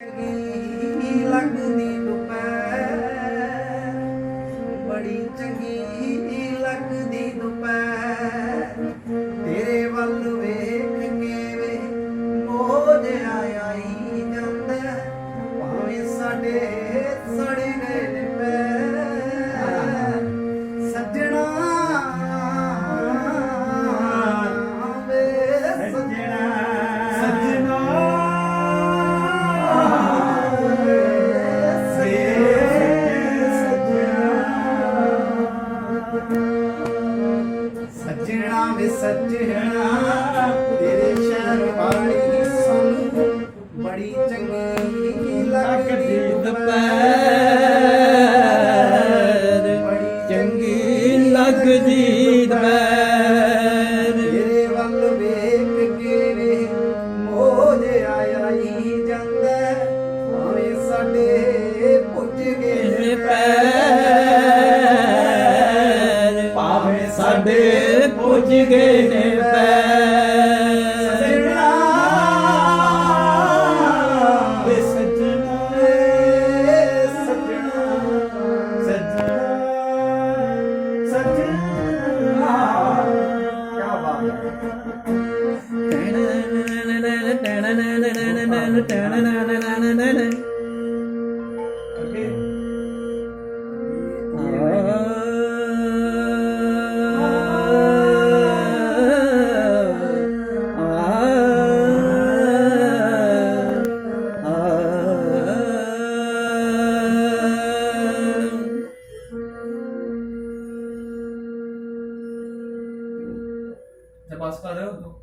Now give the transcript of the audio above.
ਚੰਗੀ ਲੱਗਦੀ ਦੁਪਹਿਰ। ਬੜੀ ਚੰਗੀ ਲੱਗਦੀ ਦੁਪਹਿਰ। ਤੇਰੇ ਵੱਲ ਵੇਖ ਕੇ ਵੇ ਮੋਹ ਜਿਹਾ ਆਈ ਜਾਂਦਾ। ਭਾਵੇਂ ਸਾਡੇ ਸੱਜਣਾ ਤੇਰੇ ਸ਼ਹਿਰ ਵਾਲੀ ਸਾਨੂੰ ਬੜੀ ਚੰਗੀ ਲੱਗਦੀ ਦੁਪਹਿਰ ਚੰਗੀ ਲੱਗਦੀ ਦੁਪਹਿਰ। ਤੇਰੇ ਵੱਲ ਵੇਖ ਕੇ ਵੇ ਜਿਹਾ ਆਈ ਜਾਂਦਾ ਭਾਵੇਂ ਸਾਡੇ ਪੁੱਜ ਗਏ ਪੈਰ ਭਾਵੇਂ ਸਾਡੇ ਪੁੱਜ ਗਏ ਨੇ Rebaixo caramba.